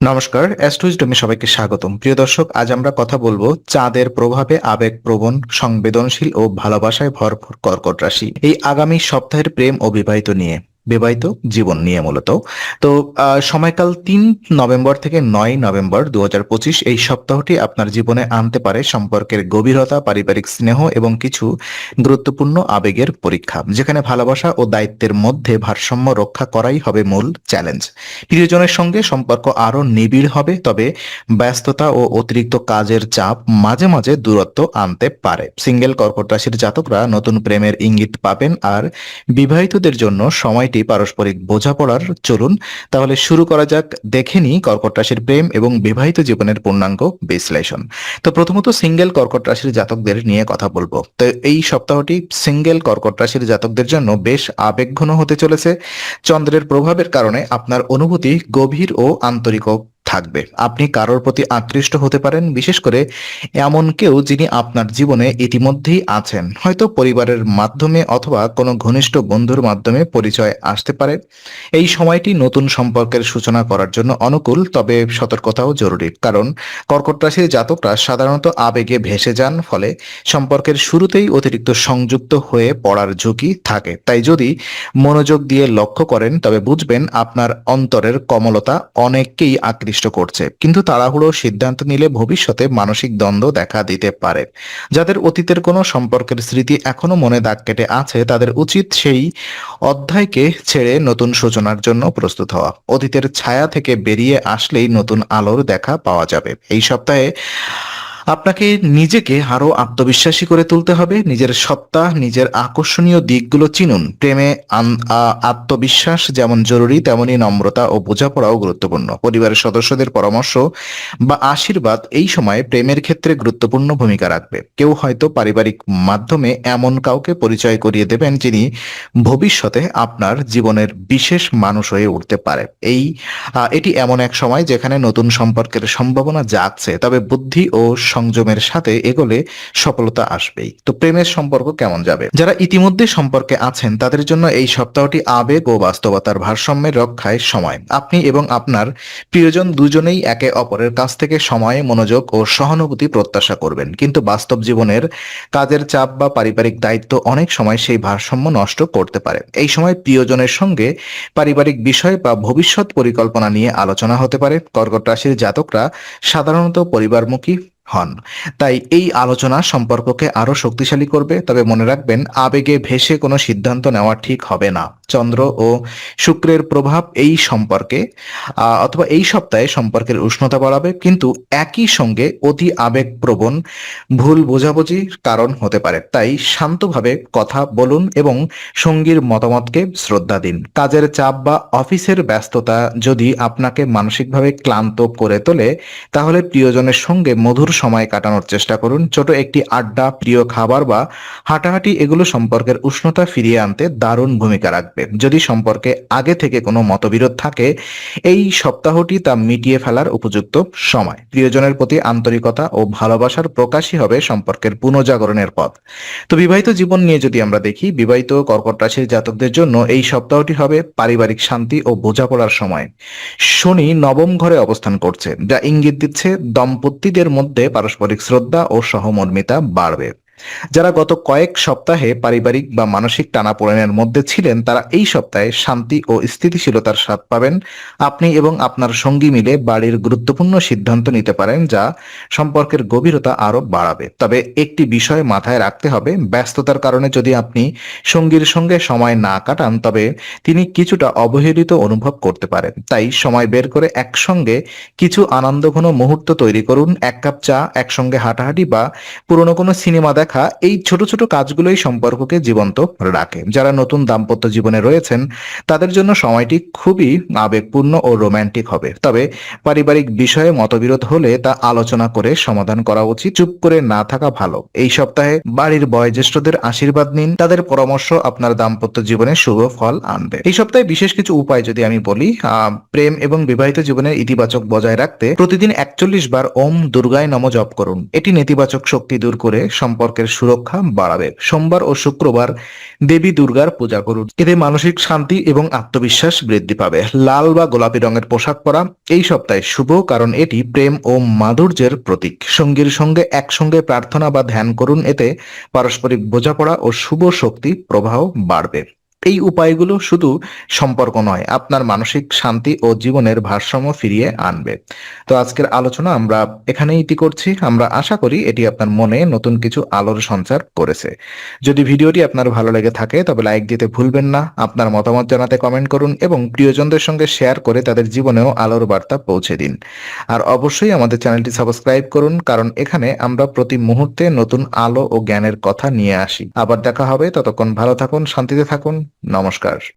নমস্কার অ্যাস্ট্রোইজডমে সবাইকে স্বাগতম। প্রিয় দর্শক, আজ আমরা কথা বলব চাঁদের প্রভাবে আবেগ প্রবণ সংবেদনশীল ও ভালোবাসায় ভরপুর কর্কট রাশি। এই আগামী সপ্তাহের প্রেম ও বিবাহিত নিয়ে। বিবাহিত জীবন নিয়ে মূলত। তো সময়কাল তিন নভেম্বর থেকে নয় নভেম্বর দু হাজার পঁচিশ এই সপ্তাহটি আপনার জীবনে আনতে পারে সম্পর্কের গভীরতা, পারিবারিক স্নেহ এবং কিছু গুরুত্বপূর্ণ আবেগের পরীক্ষা, যেখানে ভালোবাসা ও দায়িত্বের মধ্যে ভারসাম্য রক্ষা করাই হবে মূল চ্যালেঞ্জ। প্রিয়জনের সঙ্গে সম্পর্ক আরও নিবিড় হবে, তবে ব্যস্ততা ও অতিরিক্ত কাজের চাপ মাঝে মাঝে দূরত্ব আনতে পারে। সিঙ্গেল কর্কট রাশির জাতকরা নতুন প্রেমের ইঙ্গিত পাবেন আর বিবাহিতদের জন্য সময়টি পারস্পরিক বোঝাপড়ার, চলুন তাহলে শুরু করা যাক, দেখে নি কর্কট রাশির প্রেম এবং বিবাহিত জীবনের পূর্ণাঙ্গ বিশ্লেষণ। তো প্রথমত সিঙ্গেল কর্কট রাশির জাতকদের নিয়ে কথা বলব। তো এই সপ্তাহটি সিঙ্গেল কর্কট রাশির জাতকদের জন্য বেশ আবেগঘন হতে চলেছে। চন্দ্রের প্রভাবের কারণে আপনার অনুভূতি গভীর ও আন্তরিক থাকবে। আপনি কারোর প্রতি আকৃষ্ট হতে পারেন, বিশেষ করে এমন কেউ যিনি আপনার জীবনে ইতিমধ্যেই আছেন। হয়তো পরিবারের মাধ্যমে অথবা কোনো ঘনিষ্ঠ বন্ধুর মাধ্যমে পরিচয় আসতে পারে। এই সময়টি নতুন সম্পর্কের সূচনা করার জন্য অনুকূল, তবে সতর্কতাও জরুরি। কারণ কর্কট রাশির জাতকরা সাধারণত আবেগে ভেসে যান, ফলে সম্পর্কের শুরুতেই অতিরিক্ত সংযুক্ত হয়ে পড়ার ঝুঁকি থাকে। তাই যদি মনোযোগ দিয়ে লক্ষ্য করেন, তবে বুঝবেন আপনার অন্তরের কমলতা অনেককেই আকৃষ্ট করছে। কিন্তু তাড়াহুড়ো সিদ্ধান্ত নিলে ভবিষ্যতে মানসিক দ্বন্দ্ব দেখা দিতে পারে। যাদের অতীতের কোনো সম্পর্কের স্মৃতি এখনও মনে দাগ কেটে আছে, তাদের উচিত সেই অধ্যায়কে ছেড়ে নতুন সূচনার জন্য প্রস্তুত হওয়া। অতীতের ছায়া থেকে বেরিয়ে আসলেই নতুন আলোর দেখা পাওয়া যাবে। এই সপ্তাহে আপনাকে নিজেকে আরও আত্মবিশ্বাসী করে তুলতে হবে। নিজের সত্তা, নিজের আকর্ষণীয় দিকগুলো চিনুন। প্রেমে আত্মবিশ্বাস যেমন জরুরি, তেমনি নম্রতা ও বোঝাপড়াও গুরুত্বপূর্ণ। পরিবারের সদস্যদের পরামর্শ বা আশীর্বাদ এই সময়ে প্রেমের ক্ষেত্রে গুরুত্বপূর্ণ ভূমিকা রাখবে। কেউ হয়তো পারিবারিক মাধ্যমে এমন কাউকে পরিচয় করিয়ে দেবেন যিনি ভবিষ্যতে আপনার জীবনের বিশেষ মানুষ হয়ে উঠতে পারে। এই এটি এমন এক সময় যেখানে নতুন সম্পর্কের সম্ভাবনা জাগছে। তবে বুদ্ধি ও সংযমের সাথে এগোলে সফলতা আসবেই। তো প্রেমের সম্পর্ক কেমন যাবে? যারা ইতিমধ্যে সম্পর্কে আছেন, তাদের জন্য এই সপ্তাহটি আবেগ ও বাস্তবতার ভারসাম্যের রক্ষায় সময়। আপনি এবং আপনার প্রিয়জন দুজনেই একে অপরের কাছ থেকে সময়, মনোযোগ ও সহানুভূতি প্রত্যাশা করবেন। কিন্তু বাস্তব জীবনের কাজের চাপ বা পারিবারিক দায়িত্ব অনেক সময় সেই ভারসাম্য নষ্ট করতে পারে। এই সময় প্রিয়জনের সঙ্গে পারিবারিক বিষয় বা ভবিষ্যৎ পরিকল্পনা নিয়ে আলোচনা হতে পারে। কর্কট রাশির জাতকরা সাধারণত পরিবারমুখী হন। তাই এই আলোচনা সম্পর্ককে আরও শক্তিশালী করবে, তবে মনে রাখবেন, আবেগে ভেসে কোনো সিদ্ধান্ত নেওয়া ঠিক হবে না। চন্দ্র ও শুক্রের প্রভাব এই সম্পর্কে অথবা এই সপ্তাহে সম্পর্কের উষ্ণতা বাড়াবে, কিন্তু একই সঙ্গে অতি আবেগপ্রবণ ভুল বোঝাবুঝির কারণ হতে পারে। তাই শান্তভাবে কথা বলুন এবং সঙ্গীর মতামতকে শ্রদ্ধা দিন। কাজের চাপ বা অফিসের ব্যস্ততা যদি আপনাকে মানসিকভাবে ক্লান্ত করে তোলে, তাহলে প্রিয়জনের সঙ্গে মধুর সময় কাটানোর চেষ্টা করুন। ছোট একটি আড্ডা, প্রিয় খাবার বা হাঁটাহাঁটি এগুলো সম্পর্কের উষ্ণতা ফিরিয়ে আনতে দারুণ ভূমিকা রাখবে। যদি সম্পর্কে আগে থেকে কোনো মতবিরোধ থাকে, এই সপ্তাহটি তা মিটিয়ে ফেলার উপযুক্ত সময়। প্রিয়জনের প্রতি আন্তরিকতা ও ভালোবাসার প্রকাশই হবে সম্পর্কের পুনর্জাগরণের পথ। তো বিবাহিত জীবন নিয়ে যদি আমরা দেখি, বিবাহিত কর্কট রাশির জাতকদের জন্য এই সপ্তাহটি হবে পারিবারিক শান্তি ও বোঝাপড়ার সময়। শনি নবম ঘরে অবস্থান করছে, যা ইঙ্গিত দিচ্ছে দম্পতিদের মধ্যে পারস্পরিক শ্রদ্ধা ও সহমর্মিতা বাড়বে। যারা গত কয়েক সপ্তাহে পারিবারিক বা মানসিক টানাপোড়েনের মধ্যে ছিলেন, তারা এই সপ্তাহে শান্তি ও স্থিতিশীলতার স্বাদ পাবেন। আপনি এবং আপনার সঙ্গী মিলে বাড়ির গুরুত্বপূর্ণ সিদ্ধান্ত নিতে পারেন, যা সম্পর্কের গভীরতা আরও বাড়াবে। তবে একটি বিষয় মাথায় রাখতে হবে, ব্যস্ততার কারণে যদি আপনি সঙ্গীর সঙ্গে সময় না কাটান, তবে তিনি কিছুটা অবহেলিত অনুভব করতে পারেন। তাই সময় বের করে একসঙ্গে কিছু আনন্দঘন মুহূর্ত তৈরি করুন। এক কাপ চা, একসঙ্গে হাঁটাহাঁটি বা পুরনো কোনো সিনেমা দেখা এই ছোট ছোট কাজগুলোই সম্পর্ককে জীবন্ত রাখে। যারা নতুন দাম্পত্য জীবনে রয়েছেন, তাদের জন্য সময়টি খুবই আবেগপূর্ণ ও রোমান্টিক হবে। তবে পারিবারিক বিষয়ে মতবিরোধ হলে তা আলোচনা করে সমাধান করা উচিত। চুপ করে না থাকা ভালো। এই সপ্তাহে বাড়ির বয়োজ্যেষ্ঠদের আশীর্বাদ নিন। তাদের পরামর্শ আপনার দাম্পত্য জীবনে শুভ ফল আনবে। এই সপ্তাহে বিশেষ কিছু উপায় যদি আমি বলি প্রেম এবং বিবাহিত জীবনের ইতিবাচক বজায় রাখতে প্রতিদিন একচল্লিশ বার ওম দুর্গায় নম জপ করুন। এটি নেতিবাচক শক্তি দূর করে সম্পর্কের সম্পর্কের সুরক্ষা বাড়াবে। সোমবার ও শুক্রবার দেবী দুর্গার পূজা করুন। এতে মানসিক শান্তি এবং আত্মবিশ্বাস বৃদ্ধি পাবে। লাল বা গোলাপি রঙের পোশাক পরা এই সপ্তাহে শুভ, কারণ এটি প্রেম ও মাধুর্যের প্রতীক। সঙ্গীর সঙ্গে একসঙ্গে প্রার্থনা বা ধ্যান করুন, এতে পারস্পরিক বোঝাপড়া ও শুভ শক্তি প্রবাহ বাড়বে। এই উপায়গুলো শুধু সম্পর্ক নয়, আপনার মানসিক শান্তি ও জীবনের ভারসাম্য ফিরিয়ে আনবে। তো আজকের আলোচনা আমরা এখানেই ইতি করছি। আমরা আশা করি এটি আপনার মনে নতুন কিছু আলোর সঞ্চার করেছে। যদি ভিডিওটি আপনার ভালো লেগে থাকে, তবে লাইক দিতে ভুলবেন না, আপনার মতামত জানাতে কমেন্ট করুন এবং প্রিয়জনদের সঙ্গে শেয়ার করে তাদের জীবনেও আলোর বার্তা পৌঁছে দিন। আর অবশ্যই আমাদের চ্যানেলটি সাবস্ক্রাইব করুন, কারণ এখানে আমরা প্রতি মুহূর্তে নতুন আলো ও জ্ঞানের কথা নিয়ে আসি। আবার দেখা হবে, ততক্ষণ ভালো থাকুন, শান্তিতে থাকুন। নমস্কার।